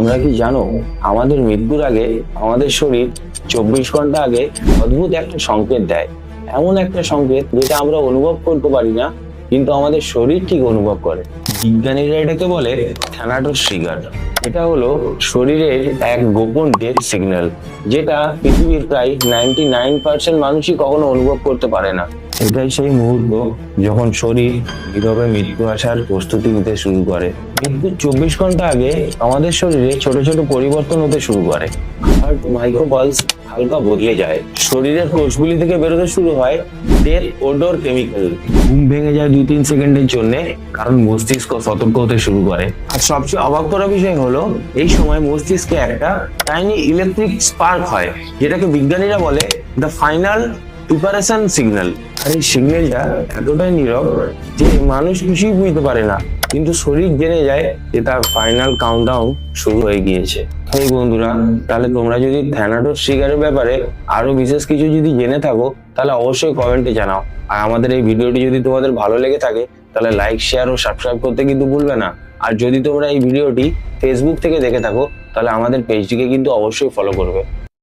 তোমরা কি জানো, আমাদের মৃত্যুর আগে আমাদের শরীর চব্বিশ ঘণ্টা আগে অদ্ভুত একটা সংকেত দেয়। এমন একটা সংকেত যেটা আমরা অনুভব করতে পারি না, কিন্তু আমাদের শরীর ঠিক অনুভব করে। বিজ্ঞানীরা এটাকে বলে থ্যানাটোস ট্রিগার এটা হলো শরীরের এক গোপন ডেথ সিগন্যাল, যেটা পৃথিবীর প্রায় নাইনটি নাইন পার্সেন্ট মানুষই কখনো অনুভব করতে পারে না। এটাই সেই মুহূর্ত যখন শরীর নীরবে মৃত্যু আসার প্রস্তুতি নিতে শুরু করে। মৃত্যুর চব্বিশ ঘণ্টা আগে আমাদের শরীরে ছোট ছোট পরিবর্তন হতে শুরু করে। হার্ট মাইক্রোপালস হালকা বদলে যায়। শরীরের কোষগুলি থেকে বেরোতে শুরু হয় ডেথ ওডোর কেমিক্যাল ঘুম ভেঙে যায় দুই তিন সেকেন্ডের জন্য, কারণ মস্তিষ্ক সতর্ক হতে শুরু করে। আর সবচেয়ে অবাক করা বিষয় হলো, এই সময় মস্তিষ্কে একটা টাইনি ইলেকট্রিক স্পার্ক হয়, যেটাকে বিজ্ঞানীরা বলে দ্য ফাইনাল প্রিপারেশন সিগন্যাল আর এই সিগন্যালটা এতটাই নীরব যে মানুষ কিছুই বুঝতে পারে না। কিন্তু শরীর জেনে যায় যে তার ফাইনাল কাউন্টডাউন শুরু হয়ে গিয়েছে। এই বন্ধুরা, তাহলে তোমরা যদি থ্যানাটোস ট্রিগারের ব্যাপারে আরও বিশেষ কিছু যদি জেনে থাকো, তাহলে অবশ্যই কমেন্টে জানাও। আর আমাদের এই ভিডিওটি যদি তোমাদের ভালো লেগে থাকে, তাহলে লাইক শেয়ার ও সাবস্ক্রাইব করতে কিন্তু ভুলবে না। আর যদি তোমরা এই ভিডিওটি ফেসবুক থেকে দেখে থাকো, তাহলে আমাদের পেজটিকে কিন্তু অবশ্যই ফলো করবে।